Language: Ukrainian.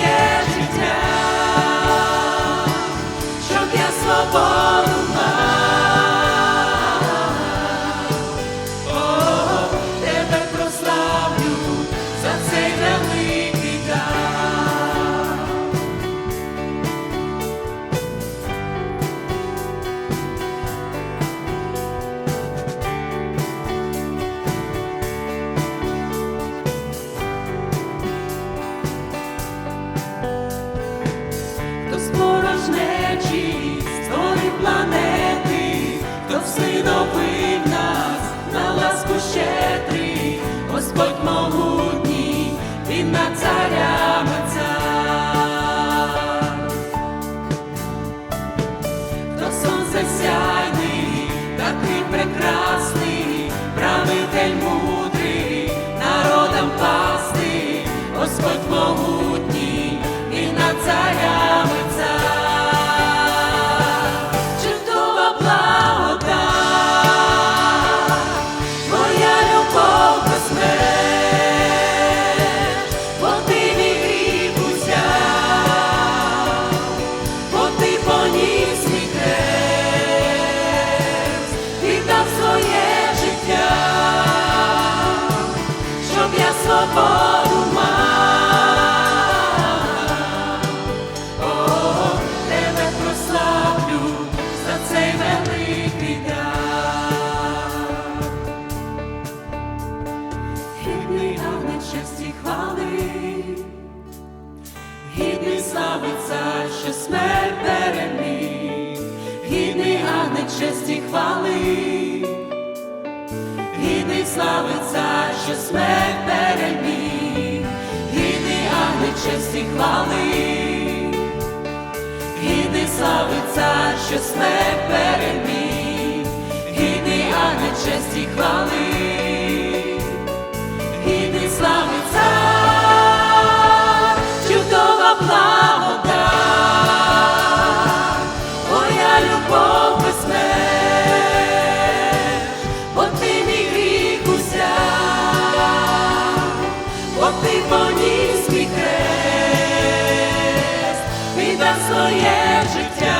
своє життя, щоб я свободу на Господь могутній, він над царями цар. Хто сонце сяйний, такий прекрасний, правитель мудрий, честі хвали, гідний слави цар, що смерть переміг, гідний агне честі хвали, гідний слави цар, що смерть честі хвали, гідний слави цар, що смерть переміг, гідний агне честі хвали. моє життя.